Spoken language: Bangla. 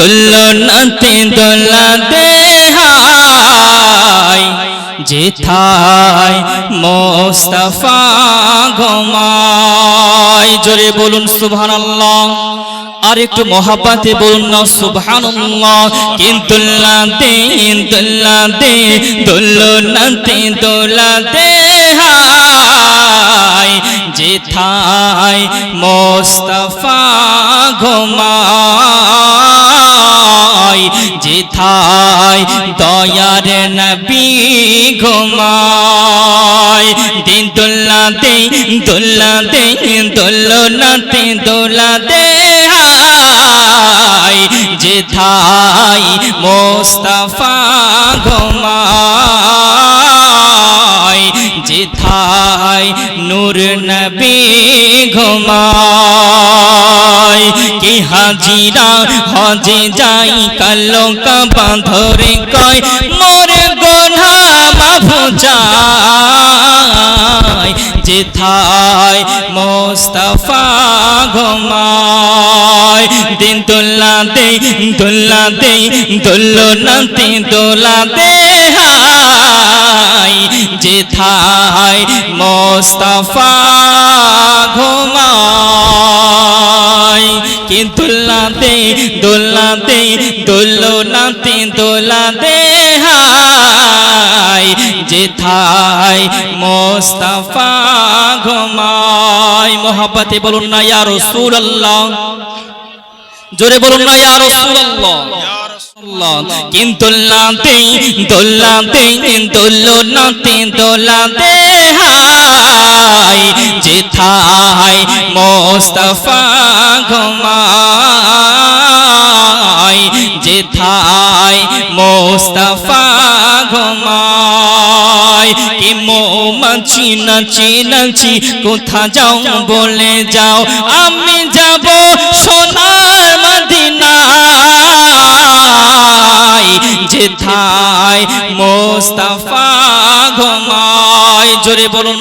দোলনাতে দোলা দেহাই যেথায় মোস্তফা ঘুমায়। জোরে বলুন সুবহানাল্লাহ আর একটু মহাপাতে বলুন না সুবহানাল্লাহ। কিন্তু দে দোলা দে দোলনাতে দোলা দেহাই যেথায় মোস্তফা ঘুমায়। দয়ার নবী ঘুমায় দিন দোলাতে দোলাতে দোলনাতে দোলাতে দে যে থাই মোস্তফা ঘুমায় নূর নবী ঘুমায়। কি হাজিরা হজে যাই কালো কাবা ধরে কয়, মোর গোনা মাফু যায় যেথায় মোস্তফা ঘুমায়। দিন দোল্লা দে দোল্লা দে, দোল্লো নাতে দোলা দে হাই যেথায় মোস্তফা ঘুমায় কি দোল্লা দে দোল্লা দে দোল্লো নাতে দোলা দে হাই। যেথায় মোস্তফা ঘুমায় মোহাব্বতে বলুন না, ইয়া রাসূলুল্লাহ। জোরে বলুন না, ইয়া রাসূলুল্লাহ। কিন্তু লাতে দোলাতে দোলনাতে দোলাতে হাই যেথায় মোস্তফা ঘুমায়, যেথায় মোস্তফা ঘুমায়। কি মৌমাছি, নাচি নাচি, কোথা যাও বলে যাও। আমি যাব সোনার মদিনায়, যেথায় মোস্তফা ঘুমায়। জোরে বলুন।